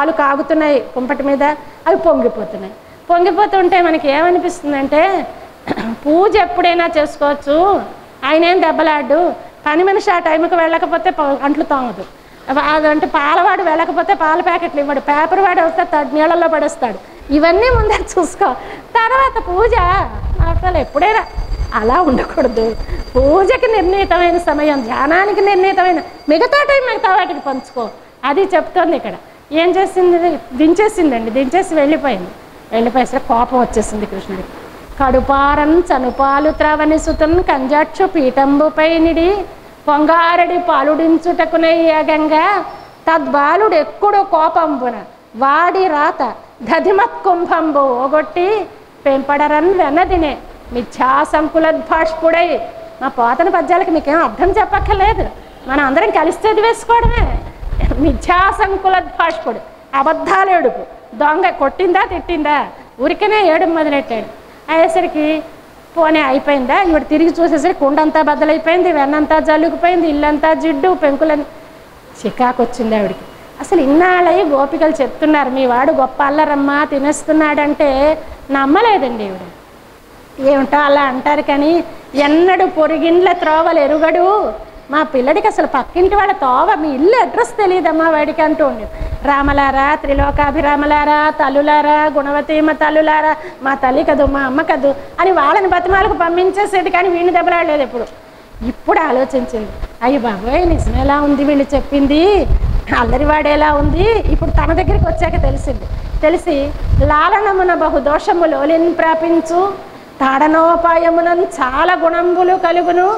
పాలు కాగుతున్నాయి కుంపటి మీద అవి పొంగిపోతున్నాయి. పొంగిపోతుంటే మనకి ఏమనిపిస్తుందంటే పూజ ఎప్పుడైనా చేసుకోవచ్చు. ఆయన ఏం దెబ్బలాడు పని మనిషి ఆ టైంకి వెళ్ళకపోతే అంట్లు తాగదు అదంటే పాలవాడు వెళ్ళకపోతే పాల ప్యాకెట్లు ఇవ్వడు. పేపర్ వాడు వస్తే తడి నీళ్ళల్లో పడేస్తాడు. ఇవన్నీ ముందే చూసుకో. తర్వాత పూజ. అసలు ఎప్పుడైనా అలా ఉండకూడదు. పూజకి నిర్ణీతమైన సమయం ధ్యానానికి నిర్ణీతమైన మిగతా టైం మిగతా వాటికి పంచుకో. అది చెప్తోంది ఇక్కడ. ఏం చేసింది? దించేసిందండి దించేసి వెళ్ళిపోయింది. వెళ్ళిపోయేసరికి కోపం వచ్చేసింది కృష్ణుడికి. కడుపారం చనుపాలు త్రవని సుతన్ కంజాక్షు పీఠంబుపై నిడి పొంగారడి పాలుడించుటకునయ్యగంగా తద్బాలుడు ఎక్కుడు కోపంబున వాడి రాత దధిమత్ కుంభంబు ఓగొట్టి పెంపడరన్ వెనదినే మిథ్యాసంకులద్భాష్పుడై. మా పోతన పద్యాలకి మీకేం అర్థం చెప్పక్కర్లేదు. మనం అందరం కలిసి చదివేసుకోవడమే. మిథ్యాసంకులద్భాష్పుడు అబద్ధాలు ఏడుపు. దొంగ కొట్టిందా తిట్టిందా? ఉరికనే ఏడు మొదలెట్టాడు. అయ్యేసరికి పోనీ అయిపోయిందా? ఇవిడ తిరిగి చూసేసరికి కుండంతా బద్దలైపోయింది వెన్నంతా జల్లుకుపోయింది ఇల్లంతా జిడ్డు పెంకులని చికాకు వచ్చింది ఆవిడికి. అసలు ఇన్నాళ్ళయి గోపికలు చెప్తున్నారు మీ వాడు గొప్ప అల్లరమ్మా తినేస్తున్నాడంటే నమ్మలేదండి ఈవిడ. ఏమిటో అలా అంటారు కానీ ఎన్నడు పొరిగిండ్ల త్రోవలు ఎరుగడు. మా పిల్లడికి అసలు పక్కింటి వాళ్ళ తోవ మీ ఇల్లు అడ్రస్ తెలియదమ్మా వాడికి అంటూ ఉండి రామలారా త్రిలోకాభిరామలారా తల్లులారా గుణవతీమ తల్లులారా మా తల్లి కదు మా అమ్మ కదు అని వాళ్ళని బతిమాలకు పంపించేసేది కానీ వీడిని దెబ్బలాడలేదు ఎప్పుడు. ఇప్పుడు ఆలోచించింది అయ్యి బాబోయ్ నిజమేలా ఉంది వీళ్ళు చెప్పింది? అల్లరివాడేలా ఉంది? ఇప్పుడు తన దగ్గరికి వచ్చాక తెలిసింది. తెలిసి లాలనమున బహు దోషములోలిన్ ప్రాపించు తాడనోపాయమునం చాలా గుణంబులు కలుగును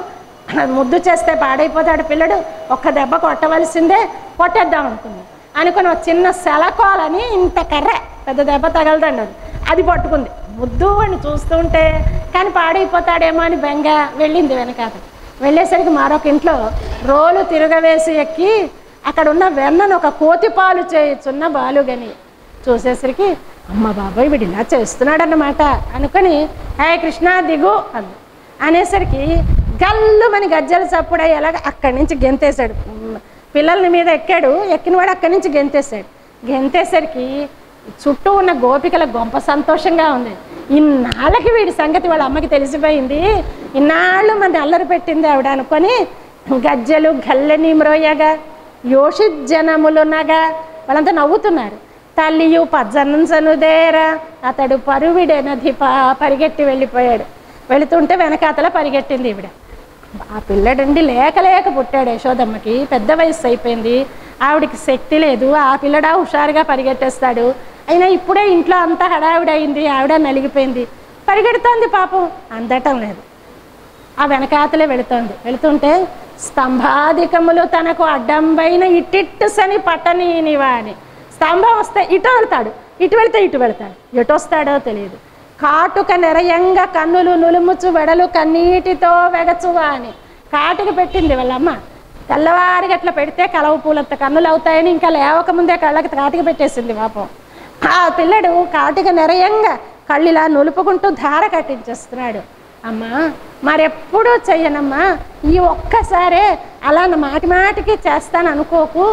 ముద్దు చేస్తే పాడైపోతాడు పిల్లడు ఒక్క దెబ్బ కొట్టవలసిందే కొట్టేద్దాం అనుకుంది. అనుకుని ఒక చిన్న సెలకోలని ఇంత కర్ర పెద్ద దెబ్బ తగలదండి అది. అది పట్టుకుంది. ముద్దు అని చూస్తుంటే కానీ పాడైపోతాడేమో అని బెంగ వెళ్ళింది వెనకాత వెళ్ళేసరికి మరొక ఇంట్లో రోలు తిరగవేసి ఎక్కి అక్కడ ఉన్న వెన్నను ఒక కోతి పాలు చేయుచున్న బాలుగని చూసేసరికి అమ్మ బాబాయ్ వీడు ఇలా చేస్తున్నాడన్నమాట. అనుకొని హే కృష్ణ దిగు అంది. అనేసరికి గల్లు మన గజ్జల చప్పుడు ఎలాగ అక్కడి నుంచి గెంతేశాడు. పిల్లల్ని పిల్లల మీద ఎక్కాడు. ఎక్కినవాడు అక్కడి నుంచి గెంతేశాడు. గెంతేసరికి చుట్టూ ఉన్న గోపికల గొప్ప సంతోషంగా ఉంది. ఇన్నాళ్ళకి వీడి సంగతి వాళ్ళ అమ్మకి తెలిసిపోయింది. ఇన్నాళ్ళు మన అల్లరి పెట్టింది ఆవిడ అనుకొని గజ్జలు గల్లెని మ్రోయగా యోషిత్ జనములునగా వాళ్ళంతా నవ్వుతున్నారు. తల్లియు పజ్జనంచనుదేరా అతడు పరువిడెనధిప పరిగెట్టి వెళ్ళిపోయాడు. వెళుతుంటే వెనకాతల పరిగెట్టింది ఈవిడ. ఆ పిల్లడండి లేక లేక పుట్టాడు యశోదమ్మకి. పెద్ద వయసు అయిపోయింది. ఆవిడకి శక్తి లేదు. ఆ పిల్లడా హుషారుగా పరిగెట్టేస్తాడు. అయినా ఇప్పుడే ఇంట్లో అంతా హడావిడైంది ఆవిడ నలిగిపోయింది. పరిగెడుతోంది పాపం. అందటం లేదు. ఆ వెనకాతలే వెళుతోంది. వెళుతుంటే స్తంభాధికములు తనకు అడ్డంబైన ఇట్టిట్టు సని పట్టనీనివా అని స్తంభం వస్తే ఇటు వెళ్తాడు. ఇటు వెళితే ఇటు వెళ్తాడు. ఎటు వస్తాడో తెలియదు. కాటుక నిరయంగా కన్నులు నులుముచు వెడలు కన్నీటితో వెగచువా అని కాటుక పెట్టింది వాళ్ళమ్మ. తెల్లవారికి అట్లా పెడితే కలవ పూలంత కన్నులు అవుతాయని ఇంకా లేవకముందే కళ్ళకి కాటుక పెట్టేసింది పాపం. ఆ పిల్లడు కాటుక నిరయంగా కళ్ళిలా నులుపుకుంటూ ధార కట్టించేస్తున్నాడు. అమ్మా మరెప్పుడూ చెయ్యనమ్మా. ఈ ఒక్కసారే అలా నా మాటి మాటికి చేస్తాను అనుకోకు.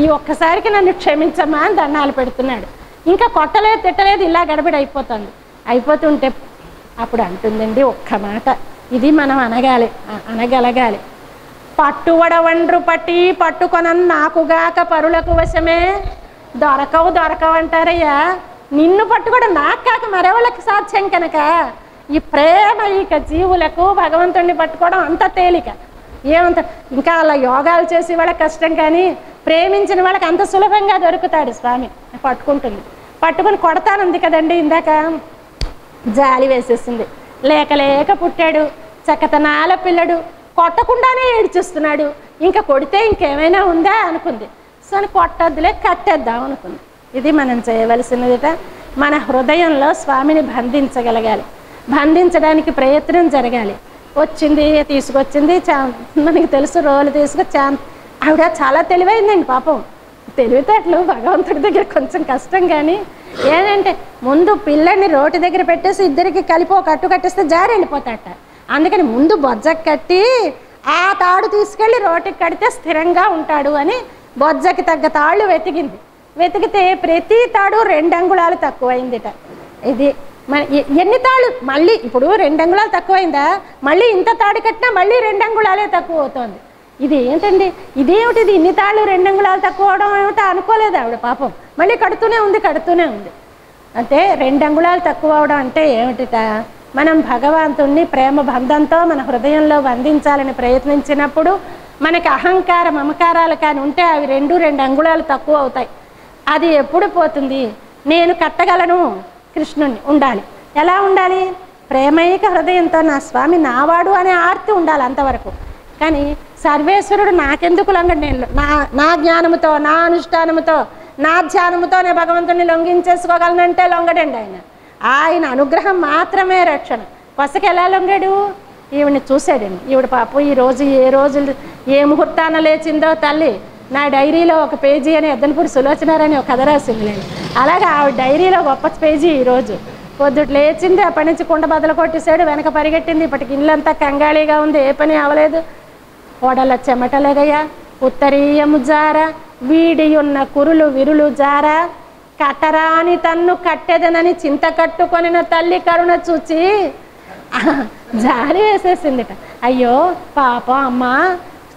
ఈ ఒక్కసారికి నన్ను క్షమించమ్మా అని దండాలు పెడుతున్నాడు. ఇంకా కొట్టలేదు తిట్టలేదు ఇలా గడబడి అయిపోతుంది అయిపోతుంటే అప్పుడు అంటుందండి ఒక్క మాట. ఇది మనం అనగాలి అనగలగాలి. పట్టువడవండ్రు పట్టి పట్టుకొనన్ నాకుగాక పరులకు వశమే. దొరకవు దొరకవు అంటారయ్యా నిన్ను పట్టుకోవడం నాకు కాక మరెవళ్ళకి సాధ్యం కనుక? ఈ ప్రేమ ఇక జీవులకు భగవంతుడిని పట్టుకోవడం అంత తేలిక. ఏమంత ఇంకా అలా యోగాలు చేసి వాళ్ళకి కష్టం కానీ ప్రేమించిన వాళ్ళకి అంత సులభంగా దొరుకుతాడు స్వామి. పట్టుకుంటుంది. పట్టుకొని కొడతానుంది కదండి ఇందాక. జాలి వేసేసింది. లేక లేక పుట్టాడు. చక్కతనాల పిల్లడు. కొట్టకుండానే ఏడ్చేస్తున్నాడు. ఇంకా కొడితే ఇంకేమైనా ఉందా అనుకుంది. సో అని కొట్టద్దులే కట్టేద్దాం అనుకుంది. ఇది మనం చేయవలసినదిట. మన హృదయంలో స్వామిని బంధించగలగాలి. బంధించడానికి ప్రయత్నం జరగాలి. వచ్చింది తీసుకొచ్చింది చా మనకి తెలుసు రోలు తీసుకొచ్చా ఆవిడ చాలా తెలివైందండి పాపం. తెలివితేటలు భగవంతుడి దగ్గర కొంచెం కష్టం కానీ ఏంటంటే ముందు పిల్లల్ని రోటి దగ్గర పెట్టేసి ఇద్దరికి కలిపి ఒక అట్టు కట్టేస్తే జారి వెళ్ళిపోతాట. అందుకని ముందు బొజ్జకు కట్టి ఆ తాడు తీసుకెళ్ళి రోటికి కడితే స్థిరంగా ఉంటాడు అని బొజ్జకి తగ్గ తాళ్ళు వెతికింది. వెతికితే ప్రతి తాడు రెండు అంగుళాలు తక్కువైందిట. ఇది మన ఎన్ని తాళ్ళు? మళ్ళీ ఇప్పుడు రెండు అంగుళాలు తక్కువైందా? మళ్ళీ ఇంత తాడు కట్టినా మళ్ళీ రెండు అంగుళాలే తక్కువ అవుతోంది. ఇది ఏంటండి? ఇదేమిటిది? ఇన్ని తాళ్ళు రెండు అంగుళాలు తక్కువ అవడం ఏమిటో అనుకోలేదు ఆవిడ పాపం. మళ్ళీ కడుతూనే ఉంది కడుతూనే ఉంది. అంటే రెండు అంగుళాలు తక్కువ అవడం అంటే ఏమిటిట మనం భగవంతుణ్ణి ప్రేమ బంధంతో మన హృదయంలో బంధించాలని ప్రయత్నించినప్పుడు మనకి అహంకార మమకారాలు కానీ ఉంటే అవి రెండు రెండు అంగుళాలు తక్కువ అవుతాయి. అది ఎప్పుడు పోతుంది? నేను కట్టగలను కృష్ణుణ్ణి ఉండాలి. ఎలా ఉండాలి? ప్రేమైక హృదయంతో నా స్వామి నావాడు అనే ఆర్తి ఉండాలి అంతవరకు. కానీ సర్వేశ్వరుడు నాకెందుకు లొంగడు నేను? నా నా జ్ఞానముతో నా అనుష్ఠానముతో నా ధ్యానముతో నేను భగవంతుని లొంగించేసుకోగలనంటే లొంగడండి ఆయన. ఆయన అనుగ్రహం మాత్రమే రక్షణ. కొసకి ఎలా లొంగాడు? ఈవిని చూశాడండి. ఈవిడ పాపం ఈ రోజు ఏ రోజు ఏ ముహూర్తాన లేచిందో తల్లి నా డైరీలో ఒక పేజీ అని ఎద్దనపూడి సులోచనారని ఒక కథ రాసిందిలేండి అలాగే ఆవిడ డైరీలో గొప్ప పేజీ ఈరోజు పొద్దుట లేచింది అప్పటి నుంచి కుండ బదులు కొట్టేశాడు వెనక పరిగెట్టింది ఇప్పటికి ఇల్లంతా కంగాళీగా ఉంది ఏ పని అవలేదు. ఓడల చెమటలగయ ఉత్తరీయము జార వీడియున్న కురులు విరులు జార. కట్టరాని తన్ను కట్టెదనని చింత కట్టుకొనిన తల్లి కరుణ చూచి జారి వేసేసిందిట. అయ్యో పాపం అమ్మ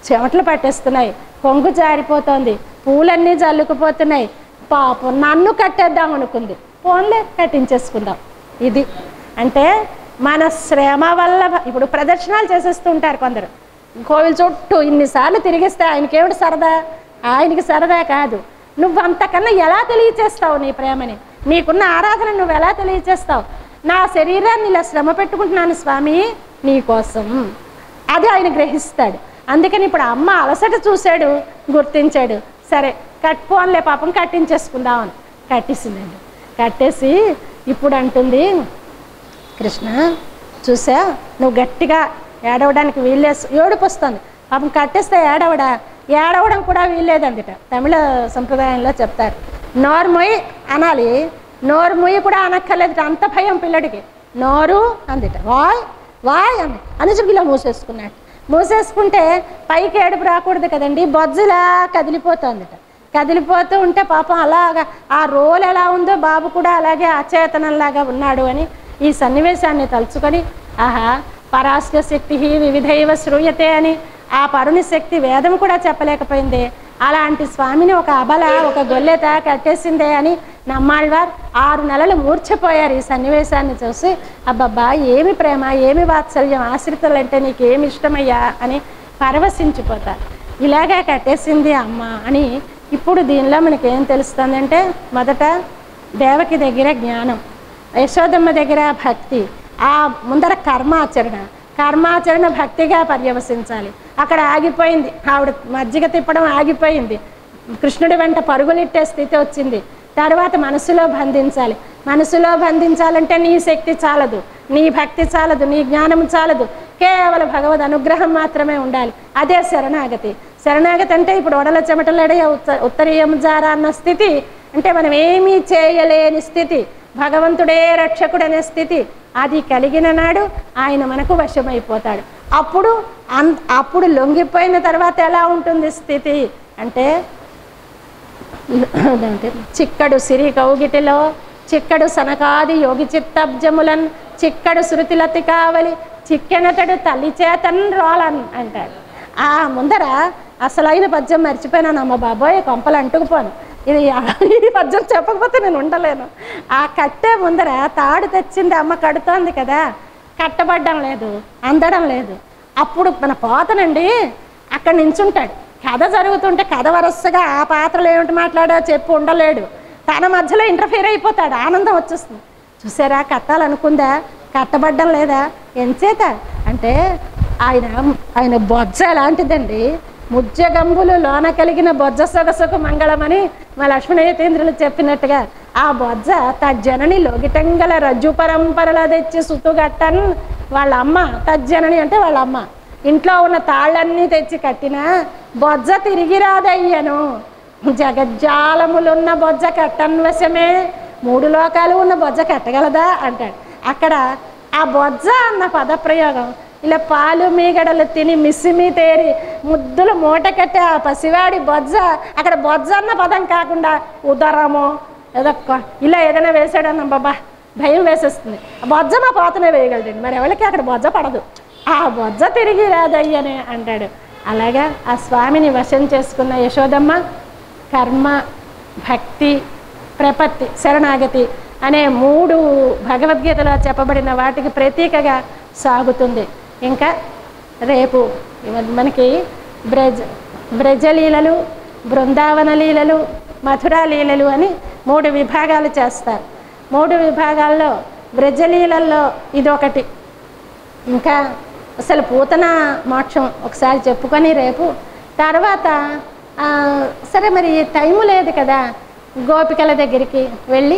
చెమటలు పట్టేస్తున్నాయి కొంగు జారిపోతోంది పూలన్నీ జల్లుకుపోతున్నాయి. పాపం నన్ను కట్టేద్దాం అనుకుంది. ఫోన్లే కట్టించేసుకుందాం. ఇది అంటే మన శ్రమ వల్ల ఇప్పుడు ప్రదర్శనలు చేసేస్తుంటారు కొందరు. కోవిల చుట్టూ ఇన్నిసార్లు తిరిగిస్తే ఆయనకేమిటి సరదా? ఆయనకి సరదా కాదు. నువ్వు అంతకన్నా ఎలా తెలియచేస్తావు నీ ప్రేమని? నీకున్న ఆరాధన నువ్వు ఎలా తెలియచేస్తావు? నా శరీరాన్ని ఇలా శ్రమ పెట్టుకుంటున్నాను స్వామి నీకోసం అది ఆయన గ్రహిస్తాడు. అందుకని ఇప్పుడు అమ్మ అలసట చూశాడు గుర్తించాడు. సరే కట్టుకోనిలే పాపం కట్టించేసుకుందాం అని కట్టేసిందండి. కట్టేసి ఇప్పుడు అంటుంది కృష్ణ చూసా? నువ్వు గట్టిగా ఏడవడానికి వీల్లేసి ఏడుపు వస్తుంది పాపం కట్టేస్తే ఏడవడా? ఏడవడం కూడా వీల్లేదందిట. తమిళ సంప్రదాయంలో చెప్తారు. నోరుమొయ్యి అనాలి. నోరుమొయ్యి కూడా అనక్కర్లేదు అంత భయం పిల్లడికి. నోరు అందిట. వాయ్ వాయ్ అంది. అనుజుగిలా మూసేసుకున్నాడు. మూసేసుకుంటే పైకి ఏడుపు రాకూడదు కదండి. బొజ్జులా కదిలిపోతుందిట. కదిలిపోతూ ఉంటే పాపం అలాగా ఆ రోల్ ఎలా ఉందో బాబు కూడా అలాగే అచేతనంలాగా ఉన్నాడు అని ఈ సన్నివేశాన్ని తలుచుకొని ఆహా పరాస్య శక్తి వివిధైవ శ్రూయతే అని. ఆ పరుని శక్తి వేదం కూడా చెప్పలేకపోయింది. అలాంటి స్వామిని ఒక అబల ఒక గొల్లెత కట్టేసిందే అని నమ్మాళ్ళవారు ఆరు నెలలు మూర్ఛపోయారు ఈ సన్నివేశాన్ని చూసి. అబ్బబ్బా ఏమి ప్రేమ ఏమి వాత్సల్యం ఆశ్రితులంటే నీకు ఏమి ఇష్టమయ్యా అని పరవశించిపోతారు ఇలాగే కట్టేసింది అమ్మ అని ఇప్పుడు దీనిలో మనకి ఏం తెలుస్తుందంటే మొదట దేవకి దగ్గర జ్ఞానం యశోదమ్మ దగ్గర భక్తి ఆ ముందర కర్మాచరణ. కర్మాచరణ భక్తిగా పర్యవసించాలి. అక్కడ ఆగిపోయింది. ఆవిడ మజ్జిగ తిప్పడం ఆగిపోయింది. కృష్ణుడి వెంట పరుగులిట్టే స్థితి వచ్చింది. తర్వాత మనసులో బంధించాలి. మనసులో బంధించాలంటే నీ శక్తి చాలదు. నీ భక్తి చాలదు. నీ జ్ఞానం చాలదు. కేవలం భగవద్ అనుగ్రహం మాత్రమే ఉండాలి. అదే శరణాగతి. శరణాగతి అంటే ఇప్పుడు ఒడల చెమటలడే ఉత్త ఉత్తరీయం జారా అన్న స్థితి. అంటే మనం ఏమీ చేయలేని స్థితి. భగవంతుడే రక్షకుడనే స్థితి. అది కలిగిన నాడు ఆయన మనకు వశమైపోతాడు. అప్పుడు అన్ అప్పుడు లొంగిపోయిన తర్వాత ఎలా ఉంటుంది స్థితి? అంటే చిక్కడు సిరి కౌగిటిలో చిక్కడు సనకాది యోగి చిత్తబ్జములన్ చిక్కడు శృతిలతి కావలి చిక్కెనతడు తల్లి చేతన్ రోలన్ అంటాడు ఆ ముందర అసలైన పద్యం మర్చిపోయినాను అమ్మ బాబోయ్ కొంపలు అంటుకుపోను. ఇది ఈ పద్యం చెప్పకపోతే నేను ఉండలేను. ఆ కట్టే ముందర తాడు తెచ్చింది అమ్మ కడుతోంది కదా కట్టబడ్డం లేదు అందడం లేదు. అప్పుడు మన పోతనండి అక్కడ నించుంటాడు. కథ జరుగుతుంటే కథ వరుసగా ఆ పాత్రలు ఏమిటి మాట్లాడా చెప్పి ఉండలేడు. తన మధ్యలో ఇంటర్ఫీర్ అయిపోతాడు ఆనందం వచ్చేస్తుంది. చూసారా కట్టాలనుకుందా కట్టబడ్డం లేదా? ఎంచేత? అంటే ఆయన ఆయన బొజ్జ ఎలాంటిదండి ముజ్జగంబులు లోన కలిగిన బొజ్జ సొగసుకు మంగళమని మా లక్ష్మణయతేంద్రులు చెప్పినట్టుగా ఆ బొజ్జ తజ్జనని లోగిటంగల రజ్జు పరంపరలో తెచ్చి సుతుగట్టన్ వాళ్ళ అమ్మ. తజ్జనని అంటే వాళ్ళ అమ్మ. ఇంట్లో ఉన్న తాళ్ళన్నీ తెచ్చి కట్టినా బొజ్జ తిరిగి రాదయ్యను. జగజ్జాలములున్న బొజ్జ కట్టన్వశమే మూడు లోకాలు ఉన్న బొజ్జ కట్టగలదా? అంటాడు. అక్కడ ఆ బొజ్జ అన్న పదప్రయోగం ఇలా పాలు మీగడలు తిని మిస్సిమి తేరి ముద్దులు మూట కట్టి ఆ పసివాడి బొజ్జ. అక్కడ బొజ్జ అన్న పదం కాకుండా ఉదరము ఏదో ఇలా ఏదైనా వేసాడన్న బాబా భయం వేసేస్తుంది. ఆ బొజ్జ మా పోతనే వేయగలడండి. మరి ఎవరికి అక్కడ బొజ్జ పడదు. ఆ బొజ్జ తిరిగి రాదయ్యని అంటాడు. అలాగా ఆ స్వామిని వశం చేసుకున్న యశోదమ్మ కర్మ భక్తి ప్రపత్తి శరణాగతి అనే మూడు భగవద్గీతలో చెప్పబడిన వాటికి ప్రతీకగా సాగుతుంది. ఇంకా రేపు మనకి బ్రజ బ్రజలీలలు బృందావన లీలలు మథురా లీలలు అని మూడు విభాగాలు చేస్తారు. మూడు విభాగాల్లో బ్రజలీలల్లో ఇదొకటి. ఇంకా అసలు పూతన మోక్షం ఒకసారి చెప్పుకొని రేపు. తర్వాత సరే మరి టైము లేదు కదా గోపికల దగ్గరికి వెళ్ళి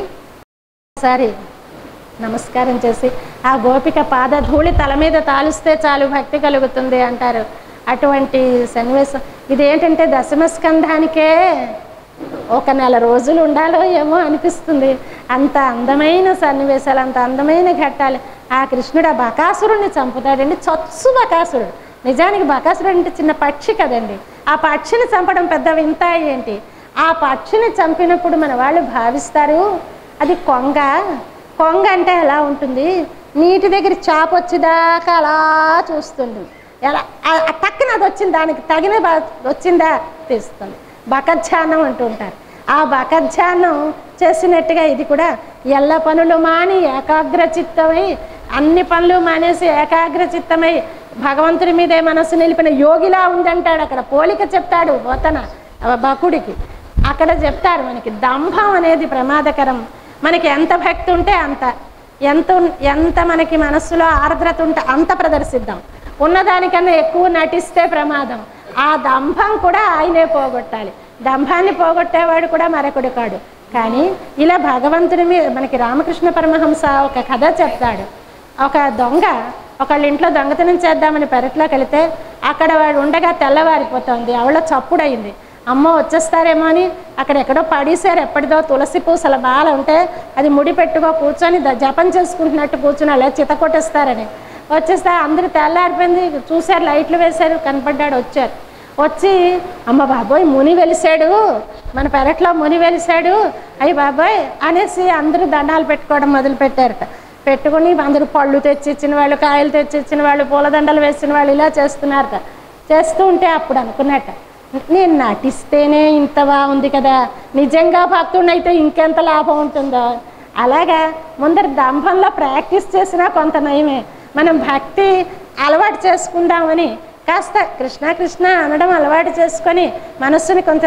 ఒకసారి నమస్కారం చేసి ఆ గోపిక పాదధూళి తల మీద తాలుస్తే చాలు భక్తి కలుగుతుంది అంటారు. అటువంటి సన్నివేశం. ఇదేంటంటే దశమ స్కంధానికే ఒక నెల రోజులు ఉండాలో ఏమో అనిపిస్తుంది. అంత అందమైన సన్నివేశాలు అంత అందమైన ఘట్టాలు. ఆ కృష్ణుడు ఆ బకాసురుణ్ణి చంపుతాడండి. చచ్చు బకాసురుడు. నిజానికి బకాసురుడు అంటే చిన్న పక్షి కదండి. ఆ పక్షిని చంపడం పెద్ద వింత ఏంటి? ఆ పక్షిని చంపినప్పుడు మన వాళ్ళు భావిస్తారు అది కొంగ. కొంగ అంటే ఎలా ఉంటుంది? నీటి దగ్గర చేప వచ్చేదాకా అలా చూస్తుంది ఎలా? పక్కన అది వచ్చింది దానికి తగిన బ- వచ్చిందా తీస్తుంది బకధ్యానం అంటూ ఉంటారు. ఆ బకధ్యానం చేసినట్టుగా ఇది కూడా ఎల్ల పనులు మాని ఏకాగ్ర చిత్తమై అన్ని పనులు మానేసి ఏకాగ్ర చిత్తమై భగవంతుడి మీదే మనసు నిలిపిన యోగిలా ఉందంటాడు. అక్కడ పోలిక చెప్తాడు పోతన బకుడికి. అక్కడ చెప్తారు మనకి దంభం అనేది ప్రమాదకరం. మనకి ఎంత భక్తి ఉంటే అంత. ఎంత ఎంత మనకి మనస్సులో ఆర్ద్రత ఉంటే అంత ప్రదర్శిద్దాం. ఉన్నదానికన్నా ఎక్కువ నటిస్తే ప్రమాదం. ఆ దంభం కూడా ఆయనే పోగొట్టాలి. దంభాన్ని పోగొట్టేవాడు కూడా మరొకడు కాడు. కానీ ఇలా భగవంతుడి మీద మనకి రామకృష్ణ పరమహంస ఒక కథ చెప్తాడు. ఒక దొంగ ఒకళ్ళ ఇంట్లో దొంగతనం చేద్దామని పెరట్లోకి వెళితే అక్కడ వాడు ఉండగా తెల్లవారిపోతుంది. అవళ చప్పుడైంది అమ్మ వచ్చేస్తారేమో అని అక్కడ ఎక్కడో పడేశారు. ఎప్పటిదో తులసి పూసల బాల ఉంటే అది ముడి పెట్టుకో కూర్చొని జపం చేసుకుంటున్నట్టు కూర్చుని అలా చిత కొట్టేస్తారని. వచ్చేస్తే అందరూ తెల్లారిపోయింది చూశారు లైట్లు వేశారు కనపడ్డాడు వచ్చారు. వచ్చి అమ్మ బాబోయ్ ముని వెలిసాడు మన పెరట్లో ముని వెలిసాడు అయ్యి బాబోయ్ అనేసి అందరూ దండాలు పెట్టుకోవడం మొదలుపెట్టారట. పెట్టుకుని అందరూ పళ్ళు తెచ్చి ఇచ్చిన వాళ్ళు కాయలు తెచ్చి ఇచ్చిన వాళ్ళు పూలదండలు వేసిన వాళ్ళు ఇలా చేస్తున్నారట. చేస్తూ ఉంటే అప్పుడు అనుకున్నట్ట. నేను నటిస్తేనే ఇంత బాగుంది కదా. నిజంగా భక్తుడినైతే ఇంకెంత లాభం ఉంటుందో. అలాగా ముందర దంభంలో ప్రాక్టీస్ చేసినా కొంత నయమే. మనం భక్తి అలవాటు చేసుకుందామని కాస్త కృష్ణ కృష్ణ అనడం అలవాటు చేసుకొని మనస్సుని కొంత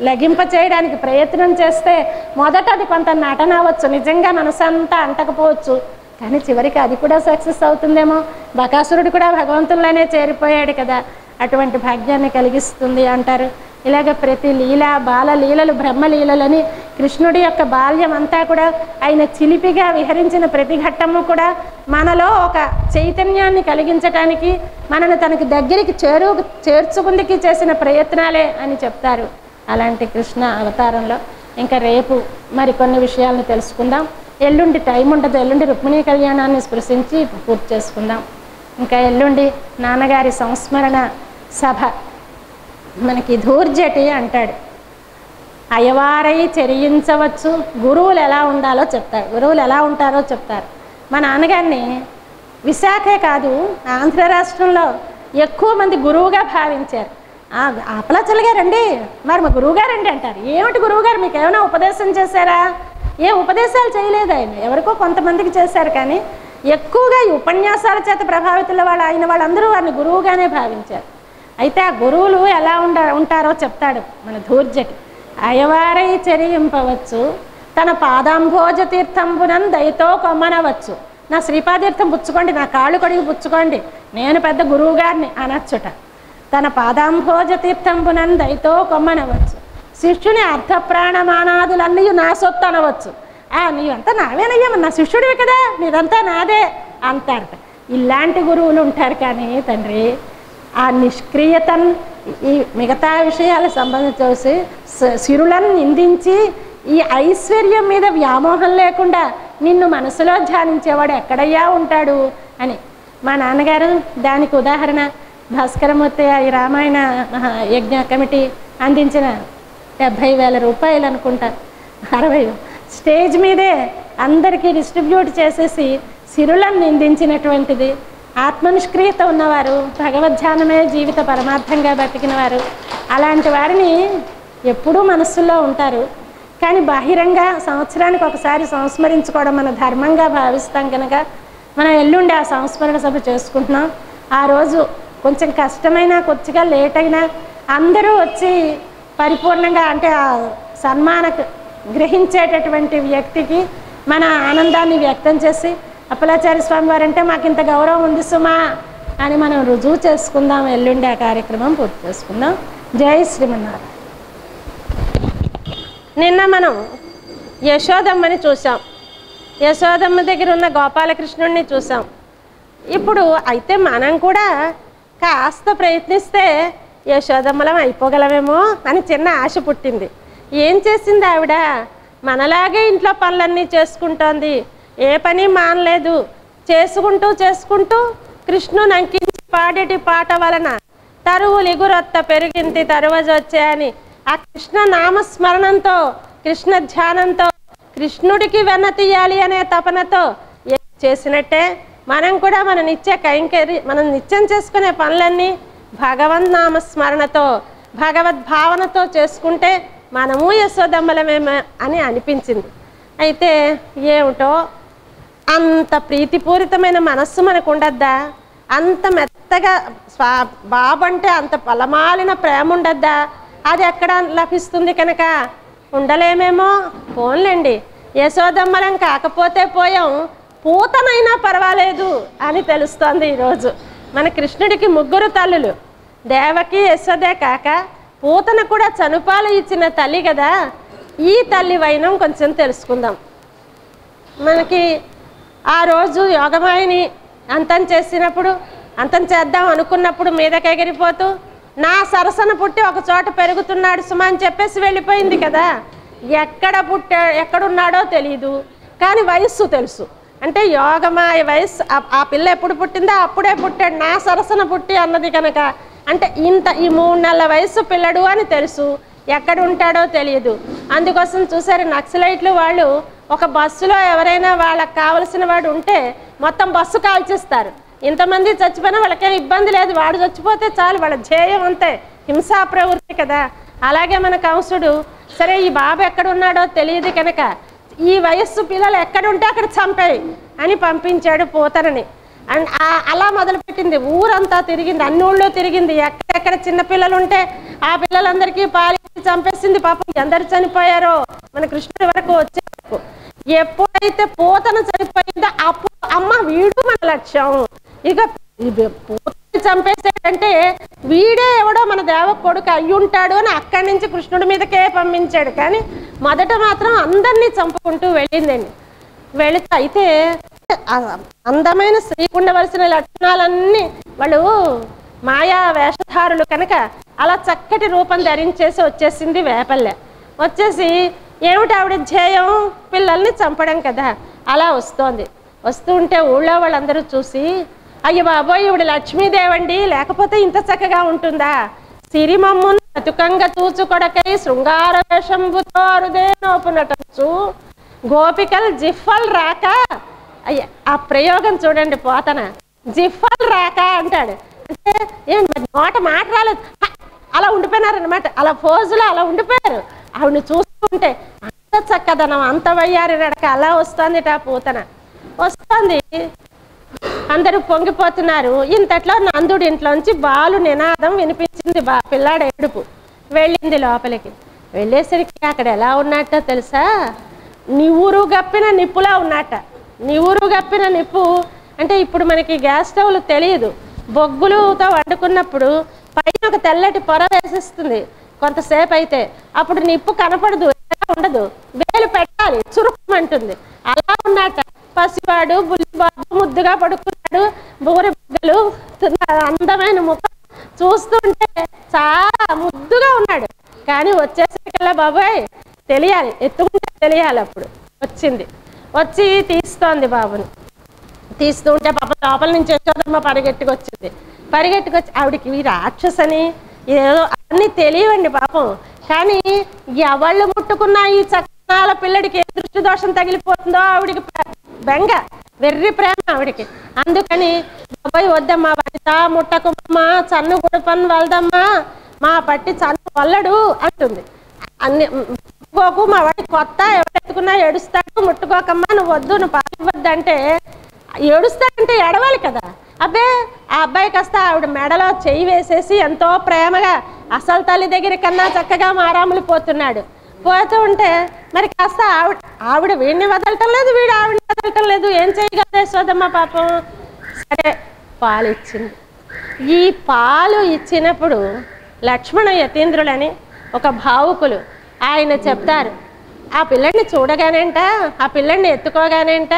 లగింప చేయడానికి ప్రయత్నం చేస్తే మొదట అది కొంత నటన అవ్వచ్చు. నిజంగా మనసంతా అంటకపోవచ్చు. కానీ చివరికి అది కూడా సక్సెస్ అవుతుందేమో. బకాసురుడు కూడా భగవంతుల్లోనే చేరిపోయాడు కదా. అటువంటి భాగ్యాన్ని కలిగిస్తుంది అంటారు. ఇలాగ ప్రతి లీల బాల లీలలు బ్రహ్మలీలలని కృష్ణుడి యొక్క బాల్యం అంతా కూడా ఆయన చిలిపిగా విహరించిన ప్రతి ఘట్టము కూడా మనలో ఒక చైతన్యాన్ని కలిగించటానికి మనను తనకి దగ్గరికి చేరు చేర్చుకుందికి చేసిన ప్రయత్నాలే అని చెప్తారు అలాంటి కృష్ణ అవతారంలో. ఇంకా రేపు మరికొన్ని విషయాలను తెలుసుకుందాం. ఎల్లుండి టైం ఉండదు. ఎల్లుండి రుక్మిణీ కళ్యాణాన్ని స్పృశించి పూర్తి చేసుకుందాం. ఇంకా ఎల్లుండి నాన్నగారి సంస్మరణ సభ. మనకి ధూర్జటి అంటాడు. అయవారై చెరియించవచ్చు. గురువులు ఎలా ఉండాలో చెప్తారు. గురువులు ఎలా ఉంటారో చెప్తారు. మా నాన్నగారిని విశాఖే కాదు ఆంధ్ర రాష్ట్రంలో ఎక్కువ మంది గురువుగా భావించారు. "ఆ, గారండి మరి మా గురువుగారండి అంటారు. ఏమిటి గురువుగారు మీకు ఏమైనా ఉపదేశం చేశారా? ఏ ఉపదేశాలు చేయలేదు ఆయన. ఎవరికో కొంతమందికి చేశారు కానీ ఎక్కువగా ఈ ఉపన్యాసాల చేత ప్రభావితుల వాళ్ళు అయిన వాళ్ళందరూ వారిని గురువుగానే భావించారు. అయితే ఆ గురువులు ఎలా ఉండ ఉంటారో చెప్తాడు మన ధూర్జకి అయవారై చెరియింపవచ్చు తన పాదాంభోజ తీర్థంబునం దయతో కొమ్మనవచ్చు. నా శ్రీపాదీర్థం పుచ్చుకోండి నా కాళ్ళు కడిగి పుచ్చుకోండి నేను పెద్ద గురువుగారిని అనొచ్చుట. తన పాదాంభోజ తీర్థంబునం దయతో కొమ్మనవచ్చు. శిష్యుని అర్థ ప్రాణమానాదులన్నీ నా సొత్తు అనవచ్చు. ఆ నీవంతా నావేనయ్యా నా శిష్యుడివి కదా నీదంతా నాదే అంటారట. ఇలాంటి గురువులు ఉంటారు కానీ తండ్రి ఆ నిష్క్రియతను ఈ మిగతా విషయాలకు సంబంధించి సిరులను నిందించి ఈ ఐశ్వర్యం మీద వ్యామోహం లేకుండా నిన్ను మనసులో ధ్యానించేవాడు ఎక్కడయ్యా ఉంటాడు అని. మా నాన్నగారు దానికి ఉదాహరణ భాస్కరమూర్తి ఈ రామాయణ మహా యజ్ఞ కమిటీ అందించిన డెబ్భై వేల రూపాయలు అనుకుంటా. అరవై స్టేజ్ మీదే అందరికీ డిస్ట్రిబ్యూట్ చేసేసి సిరులను నిందించినటువంటిది ఆత్మనిష్క్రియత ఉన్నవారు భగవద్ధ్యానమే జీవిత పరమార్థంగా బతికిన వారు అలాంటి వారిని ఎప్పుడూ మనస్సులో ఉంటారు. కానీ బాహిరంగా సంవత్సరానికి ఒకసారి సంస్మరించుకోవడం మన ధర్మంగా భావిస్తాం కనుక మనం ఎల్లుండి ఆ సంస్మరణ సభ చేసుకుంటున్నాం. ఆ రోజు కొంచెం కష్టమైనా కొద్దిగా లేట్ అయినా అందరూ వచ్చి పరిపూర్ణంగా అంటే ఆ సన్మాన గ్రహించేటటువంటి వ్యక్తికి మన ఆనందాన్ని వ్యక్తం చేసి అప్పలాచార్య స్వామి వారు అంటే మాకు ఇంత గౌరవం ఉంది సుమా అని మనం రుజువు చేసుకుందాం ఎల్లుండి ఆ కార్యక్రమం పూర్తి చేసుకుందాం. జై శ్రీమన్నారాయణ. నిన్న మనం యశోదమ్మని చూసాం యశోదమ్మ దగ్గర ఉన్న గోపాలకృష్ణుడిని చూసాం ఇప్పుడు అయితే మనం కూడా కాస్త ప్రయత్నిస్తే యశోదమ్మలం అయిపోగలమేమో అని చిన్న ఆశ పుట్టింది. ఏం చేసింది ఆవిడ? మనలాగే ఇంట్లో పనులన్నీ చేసుకుంటోంది. ఏ పని మానలేదు. చేసుకుంటూ చేసుకుంటూ కృష్ణుని అంకించి పాడేటి పాట వలన తరువులు ఇగురొత్త పెరిగింది తరువజ వచ్చాయని ఆ కృష్ణ నామస్మరణంతో కృష్ణ ధ్యానంతో కృష్ణుడికి వెన్న తీయాలి అనే తపనతో చేసినట్టే మనం కూడా మన నిత్య కైంకర్య మనం నిత్యం చేసుకునే పనులన్నీ భగవన్ నామస్మరణతో భగవద్భావనతో భగవద్ భావనతో చేసుకుంటే మనము యశోదమ్మలమేమో అని అనిపించింది. అయితే ఏమిటో అంత ప్రీతిపూరితమైన మనస్సు మనకు ఉండద్దా అంత మెత్తగా స్వా బాబంటే అంత పలమాలిన ప్రేమ ఉండద్దా అది ఎక్కడ లభిస్తుంది కనుక? ఉండలేమేమో? ఫోన్లేండి యశోదమ్మలం కాకపోతే పోయాం. పూతనైనా పర్వాలేదు అని తెలుస్తోంది ఈరోజు. మన కృష్ణుడికి ముగ్గురు తల్లులు. దేవకి యశోదే కాక పూతన కూడా చనుపాలు ఇచ్చిన తల్లి కదా ఈ తల్లి వైనం కొంచెం తెలుసుకుందాం. మనకి ఆ రోజు యోగమాయని అంతం చేసినప్పుడు అంతం చేద్దాం అనుకున్నప్పుడు మీదకెగిరిపోతూ నా సరసన పుట్టి ఒక చోట పెరుగుతున్నాడు సుమా అని చెప్పేసి వెళ్ళిపోయింది కదా. ఎక్కడ పుట్టా ఎక్కడున్నాడో తెలియదు కానీ వయస్సు తెలుసు. అంటే యోగమాయ వయస్సు ఆ పిల్ల ఎప్పుడు పుట్టిందో అప్పుడే పుట్టాడు నా సరసన పుట్టి అన్నది కనుక. అంటే ఇంత ఈ మూడు నెలల వయస్సు పిల్లడు అని తెలుసు ఎక్కడ ఉంటాడో తెలియదు అందుకోసం చూసారు నక్సలైట్లు వాళ్ళు ఒక బస్సులో ఎవరైనా వాళ్ళకి కావలసిన వాడు ఉంటే మొత్తం బస్సు కాల్చేస్తారు. ఇంతమంది చచ్చిపోయినా వాళ్ళకేం ఇబ్బంది లేదు. వాడు చచ్చిపోతే చాలు వాళ్ళ ధ్యేయం అంతే. హింసా ప్రవృత్తి కదా. అలాగే మన కంసుడు సరే ఈ బాబు ఎక్కడ ఉన్నాడో తెలియదు కనుక ఈ వయస్సు పిల్లలు ఎక్కడుంటే అక్కడ చంపాయి అని పంపించాడు పోతనని. అండ్ ఆ- అలా మొదలుపెట్టింది. ఊరంతా తిరిగింది. అన్ని ఊళ్ళో తిరిగింది. ఎక్కడెక్కడ చిన్న పిల్లలు ఉంటే ఆ పిల్లలందరికీ పాలించి చంపేసింది. పాపం ఎందరు చనిపోయారో మన కృష్ణుడి వరకు వచ్చే ఎప్పుడైతే పోతన చనిపోయిందో అప్పుడు అమ్మ వీడు మన లక్ష్యం. ఇక ఇది పోతని చంపేసాడంటే వీడే ఎవడో మన దేవ కొడుకు అయ్యి ఉంటాడు అని అక్కడి నుంచి కృష్ణుడి మీదకే పంపించాడు. కానీ మొదట మాత్రం అందరినీ చంపుకుంటూ వెళ్ళిందండి. వెళితే అయితే అందమైన స్త్రీకి ఉండవలసిన లక్షణాలన్నీ వాళ్ళు మాయా వేషధారులు కనుక అలా చక్కటి రూపం ధరించేసి వచ్చేసింది వేపల్లె. వచ్చేసి ఏమిటి ఆవిడ ధ్యేయం? పిల్లల్ని చంపడం కదా. అలా వస్తోంది. వస్తూ ఉంటే ఊళ్ళో వాళ్ళందరూ చూసి అయ్యో బాబోయ్ ఇవిడ లక్ష్మీదేవండి. లేకపోతే ఇంత చక్కగా ఉంటుందా? సిరిమమ్మును బతుకంగా తూచుకొడకై శృంగార వేషంబుతో అరుదే నోపునటచ్చు గోపికలు జిఫ్ఫలు రాక. అయ్య ఆ ప్రయోగం చూడండి పోతన. జిఫ్ఫలు రాక అంటాడు. అంటే ఏం నోట మాట రాలేదు హ! అలా ఉండిపోయినారనమాట అలా ఫోజులో అలా ఉండిపోయారు. ఆవిడని చూసుకుంటే అంత చక్కదనం అంత వయ్యారి నడక అలా వస్తుంది పూతన. వస్తుంది. అందరూ పొంగిపోతున్నారు. ఇంతట్లో నందుడి ఇంట్లోంచి బాలు నినాదం వినిపించింది బా పిల్లాడు ఏడుపు. వెళ్ళింది లోపలికి. వెళ్ళేసరికి అక్కడ ఎలా ఉన్నట్ట తెలుసా? నివురు గప్పిన నిప్పులా ఉన్నట్ట నివురు గప్పిన నిప్పు అంటే ఇప్పుడు మనకి గ్యాస్ స్టవ్లు తెలియదు. బొగ్గులతో వండుకున్నప్పుడు పైన ఒక తెల్లటి పొర వేసిస్తుంది. కొంతసేపు అయితే అప్పుడు నిప్పు కనపడదు ఎలా ఉండదు. వేలు పెట్టాలి చురుకుమంటుంది. అలా ఉన్నాక పసివాడు బుల్లిబాబు ముద్దుగా పడుకున్నాడు. బూరె బుగ్గలు అందమైన ముఖం. చూస్తుంటే చాలా ముద్దుగా ఉన్నాడు. కానీ వచ్చేసరికల్లా బాబాయ్ తెలియాలి. ఎత్తుకుంటే తెలియాలి అప్పుడు. వచ్చింది. వచ్చి తీస్తోంది బాబుని. తీస్తుంటే పాప లోపల నుంచి యశోదమ్మ పరిగెట్టుకొచ్చింది. పరిగెట్టుకొచ్చి ఆవిడకి రాక్షసని ఏదో అన్నీ తెలియవండి పాపం. కానీ ఎవళ్ళు ముట్టుకున్న ఈ చక్కనాల పిల్లడికి ఏ దృష్టి దోషం తగిలిపోతుందో ఆవిడికి బెంగ వెర్రి ప్రేమ ఆవిడికి. అందుకని బాబాయ్ వద్దమ్మా వనిత ముట్టకుమ్మా చన్ను గుడపని వెళ్దమ్మా మా పట్టి చన్ను వల్లడు అంటుంది. అన్ని ముట్టుకోకు మా వాడి కొత్త ఎవరెత్తుకున్నా ఏడుస్తాడు ముట్టుకోకమ్మా నువ్వు వద్దు నువ్వు పాలివద్దు అంటే ఏడుస్తాడంటే ఏడవాలి కదా. అబ్బే ఆ అబ్బాయి కాస్త ఆవిడ మెడలో చెయ్యి వేసేసి ఎంతో ప్రేమగా అసలు తల్లి దగ్గర కన్నా చక్కగా మారాములు పోతున్నాడు. పోతూ ఉంటే మరి కాస్త ఆవిడ ఆవిడ వీడిని వదలటం లేదు వీడు ఆవిడని వదలటం లేదు. ఏం చేయగలదు యశోదమ్మ పాపం? సరే పాలు ఇచ్చింది. ఈ పాలు ఇచ్చినప్పుడు లక్ష్మణ యతీంద్రులని ఒక భావుకులు ఆయన చెప్తారు ఆ పిల్లడిని చూడగానేంట? ఆ పిల్లడిని ఎత్తుకోగానేంట?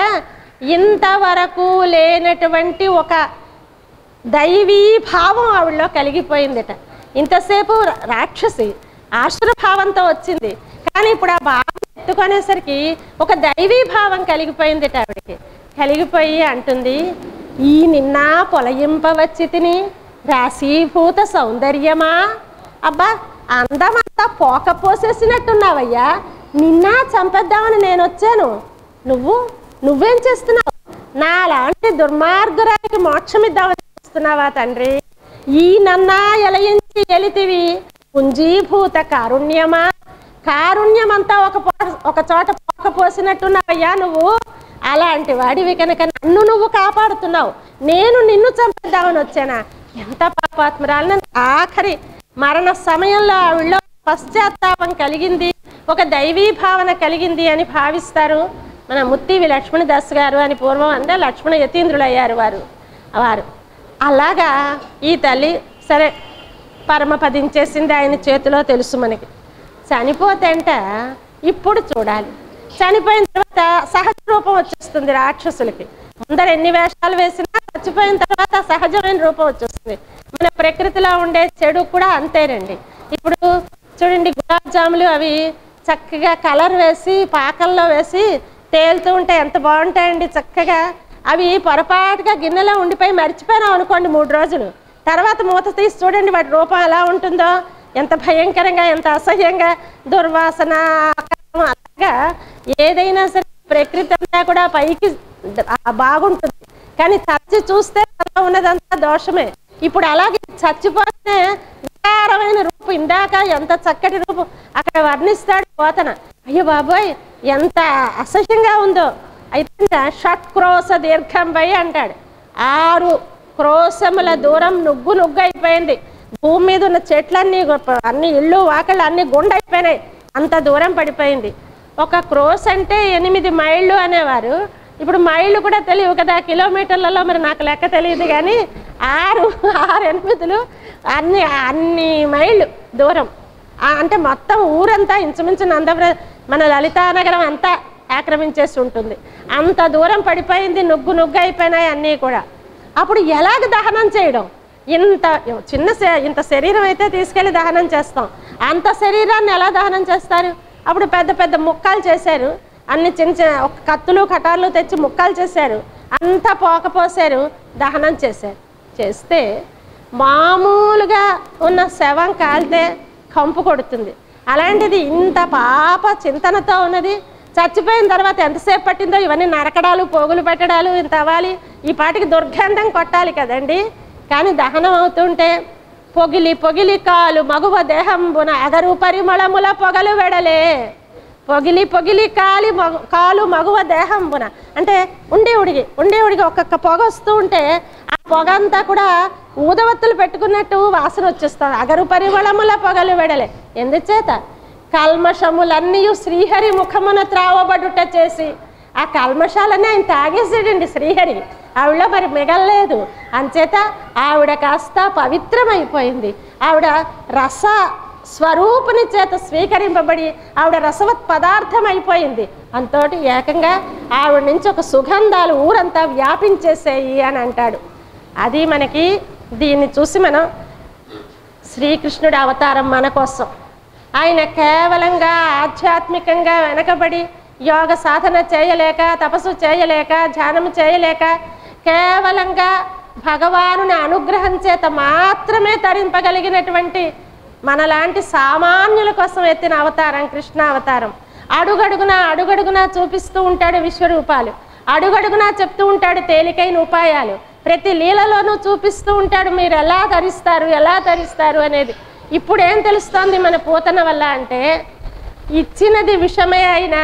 ఇంతవరకు లేనటువంటి ఒక దైవీ భావం ఆవిడలో కలిగిపోయిందిట. ఇంతసేపు రాక్షసి ఆశ్రభావంతో వచ్చింది. కానీ ఇప్పుడు ఆ భావం ఎత్తుకునేసరికి ఒక దైవీ భావం కలిగిపోయిందిట ఆవిడకి. కలిగిపోయి అంటుంది ఈ నిన్న పొలయింపవచ్చి తిని రాశీభూత సౌందర్యమా? అబ్బా అందమంతా పోక పోసేసినట్టున్నావయ్యా. నిన్న చంపేద్దామని నేను వచ్చాను నువ్వు నువ్వేం చేస్తున్నావు? నాలాంటి దుర్మార్గురానికి మోక్షమిద్దామని చేస్తున్నావా చూస్తున్నావా తండ్రి? ఈ నన్నా ఎలయించి ఎలితివి పుంజీభూత కారుణ్యమా? కారుణ్యమంతా ఒక ఒక చోట పోకపోసినట్టున్నావయ్యా నువ్వు? అలాంటి వాడివి కనుక నన్ను నువ్వు కాపాడుతున్నావు. నేను నిన్ను చంపేద్దామని వచ్చానా? ఎంత పాపాత్మరాలను ఆఖరి మరణ సమయంలో ఆవిడలో పశ్చాత్తాపం కలిగింది ఒక దైవీ భావన కలిగింది అని భావిస్తారు. మన ముత్తివి లక్ష్మణదాస్ గారు అని పూర్వం అంటే లక్ష్మణ యతీంద్రులయ్యారు వారు వారు. అలాగా ఈ తల్లి సరే పరమపదించేసింది ఆయన చేతిలో తెలుసు మనకి. చనిపోతేంట ఇప్పుడు చూడాలి. చనిపోయిన తర్వాత సహజ రూపం వచ్చేస్తుంది రాక్షసులకి. ముందర ఎన్ని వేషాలు వేసినా చచ్చిపోయిన తర్వాత సహజమైన రూపం వచ్చేస్తుంది. మన ప్రకృతిలో ఉండే చెడు కూడా అంతేనండి. ఇప్పుడు చూడండి గులాబ్ జాములు అవి చక్కగా కలర్ వేసి పాకల్లో వేసి తేలుతూ ఉంటే ఎంత బాగుంటాయండి చక్కగా. అవి పొరపాటుగా గిన్నెలో ఉండిపోయి మర్చిపోయినాం అనుకోండి మూడు రోజులు. తర్వాత మూత తీసి చూడండి వాటి రూపం ఎలా ఉంటుందో. ఎంత భయంకరంగా ఎంత అసహ్యంగా దుర్వాసన అలాగా ఏదైనా సరే ప్రకృతి అంతా కూడా పైకి బాగుంటుంది. కానీ చచ్చి చూస్తే అలా ఉన్నదంతా దోషమే. ఇప్పుడు అలాగే చచ్చిపోతే విస్తారమైన రూపు. ఇందాక ఎంత చక్కటి రూపు. అక్కడ వర్ణిస్తాడు పోతన. అయ్యో బాబోయ్ ఎంత అసహ్యంగా ఉందో. అయితే షట్క్రోశ దీర్ఘం పై అంటాడు. ఆరు క్రోశముల దూరం నుగ్గు నుగ్గు అయిపోయింది. భూమి మీద ఉన్న చెట్లన్నీ అన్ని ఇళ్ళు వాకళ్ళు అన్ని గుండైపోయినాయి అంత దూరం పడిపోయింది. ఒక క్రోస్ అంటే ఎనిమిది మైళ్ళు అనేవారు. ఇప్పుడు మైళ్ళు కూడా తెలియవు కదా కిలోమీటర్లలో మరి నాకు లెక్క తెలియదు కానీ ఆరు ఆరు ఎనిమిదిలు అన్ని అన్ని మైళ్ళు దూరం. అంటే మొత్తం ఊరంతా ఇంచుమించు నందవ్ర మన లలితానగరం అంతా ఆక్రమించేసి ఉంటుంది అంత దూరం పడిపోయింది నుగ్గు నుగ్గు అయిపోయినాయి అన్నీ కూడా. అప్పుడు ఎలాగ దహనం చేయడం? ఇంత చిన్న ఇంత శరీరం అయితే తీసుకెళ్ళి దహనం చేస్తాం. అంత శరీరాన్ని ఎలా దహనం చేస్తారు? అప్పుడు పెద్ద పెద్ద ముక్కలు చేశారు. అన్ని చిన్న చిన్న ఒక కత్తులు కటార్లు తెచ్చి ముక్కలు చేశారు. అంతా పోకపోసారు దహనం చేశారు. చేస్తే మామూలుగా ఉన్న శవం కాలితే కంపు కొడుతుంది. అలాంటిది ఇంత పాప చింతనతో ఉన్నది. చచ్చిపోయిన తర్వాత ఎంతసేపు పట్టిందో ఇవన్నీ నరకడాలు పోగులు పెట్టడాలు ఇంత అవ్వాలి. ఈ పాటికి దుర్గంధం కొట్టాలి కదండి. కానీ దహనం అవుతుంటే పొగిలి పొగిలి కాలు మగువ దేహంబున అగరు పరిమళముల పొగలు వెడలే. పొగిలి పొగిలి కాలి మగు కాలు మగువ దేహంబున అంటే ఉండే ఉడిగి ఉండే ఉడిగి ఒక్కొక్క పొగ వస్తూ ఉంటే ఆ పొగ అంతా కూడా ఊదవత్తులు పెట్టుకున్నట్టు వాసన వచ్చేస్తుంది. అగరు పరిమళముల పొగలు వెడలే. ఎందుచేత? కల్మషములన్నీ శ్రీహరి ముఖమున త్రావబడుట చేసి ఆ కల్మషాలన్నీ ఆయన తాగేసాడండి శ్రీహరి. ఆవిడ మరి మిగల్లేదు. అంచేత ఆవిడ కాస్త పవిత్రమైపోయింది. ఆవిడ రస స్వరూపుని చేత స్వీకరింపబడి ఆవిడ రసవత్ పదార్థం అయిపోయింది అంతోటి ఏకంగా ఆవిడ నుంచి ఒక సుగంధాలు ఊరంతా వ్యాపించేసేయి అని అంటాడు. అది మనకి దీన్ని చూసి మనం శ్రీకృష్ణుడి అవతారం మన కోసం. ఆయన కేవలంగా ఆధ్యాత్మికంగా వెనకబడి యోగ సాధన చేయలేక తపస్సు చేయలేక ధ్యానం చేయలేక కేవలంగా భగవానుని అనుగ్రహం చేత మాత్రమే తరింపగలిగినటువంటి మనలాంటి సామాన్యుల కోసం ఎత్తిన అవతారం కృష్ణ అవతారం. అడుగడుగున అడుగడుగున చూపిస్తూ ఉంటాడు విశ్వరూపాలు. అడుగడుగునా చెప్తూ ఉంటాడు తేలికైన ఉపాయాలు. ప్రతి లీలలోనూ చూపిస్తూ ఉంటాడు మీరు ఎలా ధరిస్తారు ఎలా ధరిస్తారు అనేది. ఇప్పుడు ఏం తెలుస్తోంది మన పూతన వల్ల అంటే ఇచ్చినది విషమే అయినా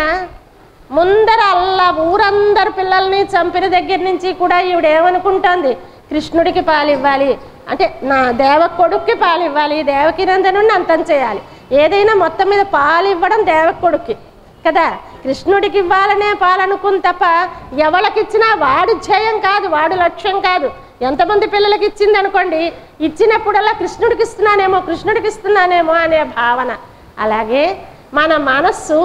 ముందర అల్లా ఊరందరు పిల్లల్ని చంపిన దగ్గర నుంచి కూడా ఈవిడ ఏమనుకుంటోంది కృష్ణుడికి పాలివ్వాలి అంటే నా దేవ కొడుక్కి పాలు ఇవ్వాలి దేవకి నుండి అంతం చేయాలి. ఏదైనా మొత్తం మీద పాలు ఇవ్వడం దేవ కొడుక్కి కదా? కృష్ణుడికి ఇవ్వాలనే పాలనుకుని తప్ప ఎవరికిచ్చినా వాడు ధ్యేయం కాదు వాడు లక్ష్యం కాదు. ఎంతమంది పిల్లలకి ఇచ్చింది అనుకోండి ఇచ్చినప్పుడల్లా కృష్ణుడికి ఇస్తున్నానేమో కృష్ణుడికి ఇస్తున్నానేమో అనే భావన. అలాగే మన మనస్సు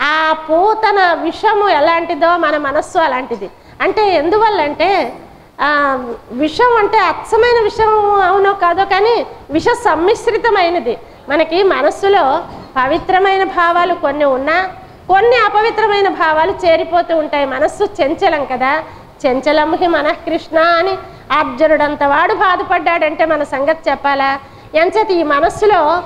ఆ పూతన విషము ఎలాంటిదో మన మనస్సు అలాంటిది. అంటే ఎందువల్లంటే అంటే విషం అంటే అచ్చమైన విషం అవునో కాదో కానీ విష సమ్మిశ్రితమైనది మనకి మనస్సులో పవిత్రమైన భావాలు కొన్ని ఉన్నా కొన్ని అపవిత్రమైన భావాలు చేరిపోతూ ఉంటాయి. మనస్సు చెంచలం కదా. చెంచలంహి మనఃకృష్ణ అని అర్జునుడంత వాడు బాధపడ్డాడంటే మన సంగతి చెప్పాలా? ఎంచేత ఈ మనస్సులో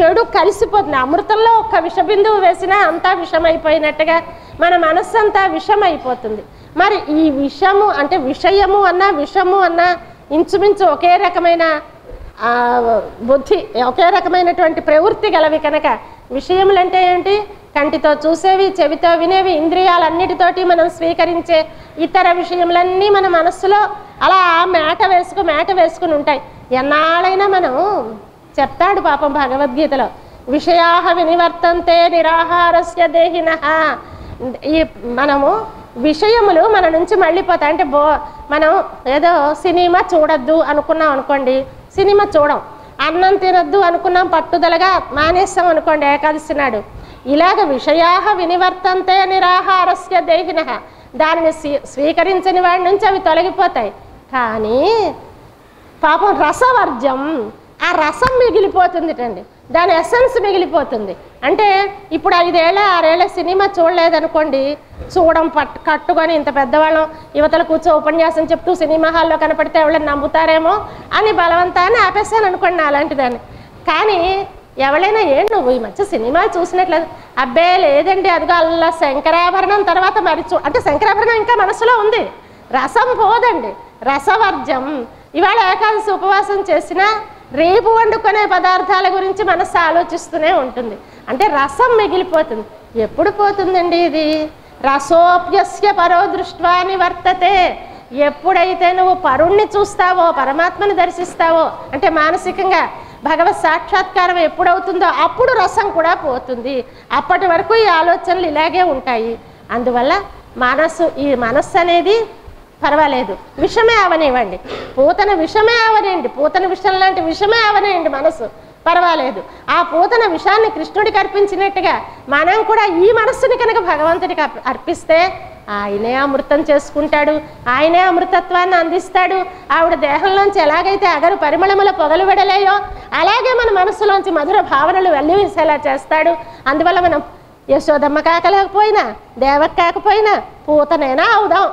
చెడు కలిసిపోతుంది. అమృతంలో ఒక్క విషబిందువు వేసినా అంతా విషమైపోయినట్టుగా మన మనస్సు అంతా విషమైపోతుంది. మరి ఈ విషము అంటే విషయము అన్నా విషము అన్నా ఇంచుమించు ఒకే రకమైన బుద్ధి ఒకే రకమైనటువంటి ప్రవృత్తి గలవి కనుక. విషయములు అంటే ఏంటి? కంటితో చూసేవి చెవితో వినేవి ఇంద్రియాలన్నిటితోటి మనం స్వీకరించే ఇతర విషయములన్నీ మన మనస్సులో అలా మేట వేసుకు మేట వేసుకుని ఉంటాయి. ఎన్నాళ్ళైనా మనం చెప్తాడు పాపం భగవద్గీతలో విషయాహ వినివర్తంతే నిరాహారస్య దేహిన. ఈ మనము విషయములు మన నుంచి మళ్ళీపోతాయి అంటే బో మనం ఏదో సినిమా చూడొద్దు అనుకున్నాం అనుకోండి సినిమా చూడం. అన్నం తినొద్దు అనుకున్నాం పట్టుదలగా మానేస్తాం అనుకోండి ఏకాదశి నాడు. ఇలాగ విషయాహ వినివర్తంతే నిరాహారస్య దేహిన. దానిని స్వీ స్వీకరించని వాడి నుంచి అవి తొలగిపోతాయి. కానీ పాపం రసవర్జం ఆ రసం మిగిలిపోతుందిటండి. దాని ఎసెన్స్ మిగిలిపోతుంది. అంటే ఇప్పుడు ఐదేళ్ళ ఆరేళ్ళ సినిమా చూడలేదనుకోండి చూడడం పట్ కట్టుకొని ఇంత పెద్దవాళ్ళం యువతలు కూర్చో ఉపన్యాసం చెప్తూ సినిమా హాల్లో కనపడితే ఎవరైనా నమ్ముతారేమో అని బలవంతాన్ని ఆపేస్తాను అనుకోండి నా అలాంటిదాన్ని కానీ ఎవరైనా ఏం నువ్వు ఈ మధ్య సినిమాలు చూసినట్లేదు అబ్బే లేదండి అదిగో అలా శంకరాభరణం తర్వాత మరి చూ అంటే శంకరాభరణం ఇంకా మనసులో ఉంది. రసం పోదండి. రసవర్జం. ఇవాళ ఏకాదశి ఉపవాసం చేసినా రేపు వండుకునే పదార్థాల గురించి మనసు ఆలోచిస్తూనే ఉంటుంది. అంటే రసం మిగిలిపోతుంది. ఎప్పుడు పోతుందండి ఇది? రసోప్యస్య పరో దృష్ట్వా వర్తతే ఎప్పుడైతే నువ్వు పరుణ్ణి చూస్తావో పరమాత్మని దర్శిస్తావో అంటే మానసికంగా భగవత్ సాక్షాత్కారం ఎప్పుడవుతుందో అప్పుడు రసం కూడా పోతుంది. అప్పటి వరకు ఈ ఆలోచనలు ఇలాగే ఉంటాయి. అందువల్ల మనసు ఈ మనస్సు అనేది పర్వాలేదు. విషమే అవనివ్వండి. పూతన విషమే అవనివ్వండి. పూతన విషం లాంటి విషమే అవనివ్వండి మనసు. పర్వాలేదు. ఆ పూతన విషాన్ని కృష్ణుడికి అర్పించినట్టుగా మనం కూడా ఈ మనస్సుని కనుక భగవంతుడికి అర్పిస్తే ఆయనే అమృతం చేసుకుంటాడు. ఆయనే అమృతత్వాన్ని అందిస్తాడు. ఆవిడ దేహంలోంచి ఎలాగైతే అగరు పరిమళముల పొగలు విడలేయో అలాగే మన మనసులోంచి మధుర భావనలు వెల్లివిసేలా చేస్తాడు. అందువల్ల మనం యశోదమ్మ కాకలేకపోయినా దేవక్ కాకపోయినా పూతనైనా అవుదాం.